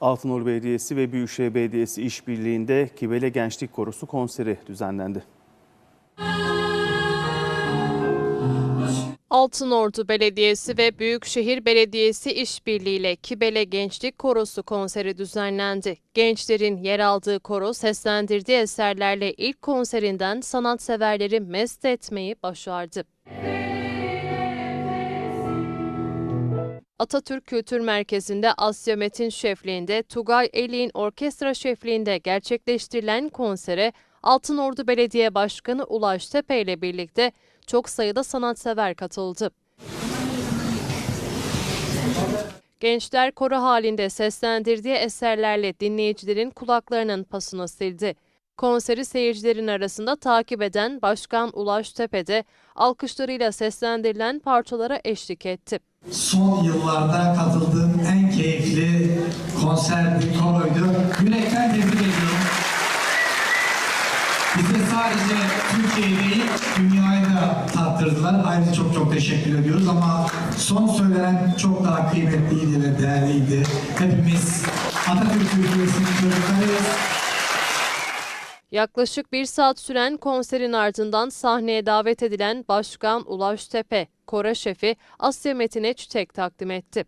Altınordu Belediyesi ve Büyükşehir Belediyesi işbirliğinde Kibele Gençlik Korosu konseri düzenlendi. Altınordu Belediyesi ve Büyükşehir Belediyesi işbirliğiyle Kibele Gençlik Korosu konseri düzenlendi. Gençlerin yer aldığı koro seslendirdiği eserlerle ilk konserinden sanatseverleri mest etmeyi başardı. Atatürk Kültür Merkezi'nde Asya Metin şefliğinde Tugay Eli'nin orkestra şefliğinde gerçekleştirilen konsere Altınordu Belediye Başkanı Ulaş Tepe ile birlikte çok sayıda sanatsever katıldı. Gençler koro halinde seslendirdiği eserlerle dinleyicilerin kulaklarının pasını sildi. Konseri seyircilerin arasında takip eden Başkan Ulaş Tepe de alkışlarıyla seslendirilen parçalara eşlik etti. son yıllarda katıldığım en keyifli konserdi, koroydu. Yürekten tebrik ediyorum. Bize sadece Türkiye'yi değil, dünyayı da tattırdılar. Ayrıca çok çok teşekkür ediyoruz ama son söylenen çok daha kıymetliydi ve değerliydi. Hepimiz Atatürk Türkiye'sinin çocuklarıyız. Yaklaşık bir saat süren konserin ardından sahneye davet edilen Başkan Ulaş Tepe, Kora şefi Asya Metin'e çiçek takdim etti.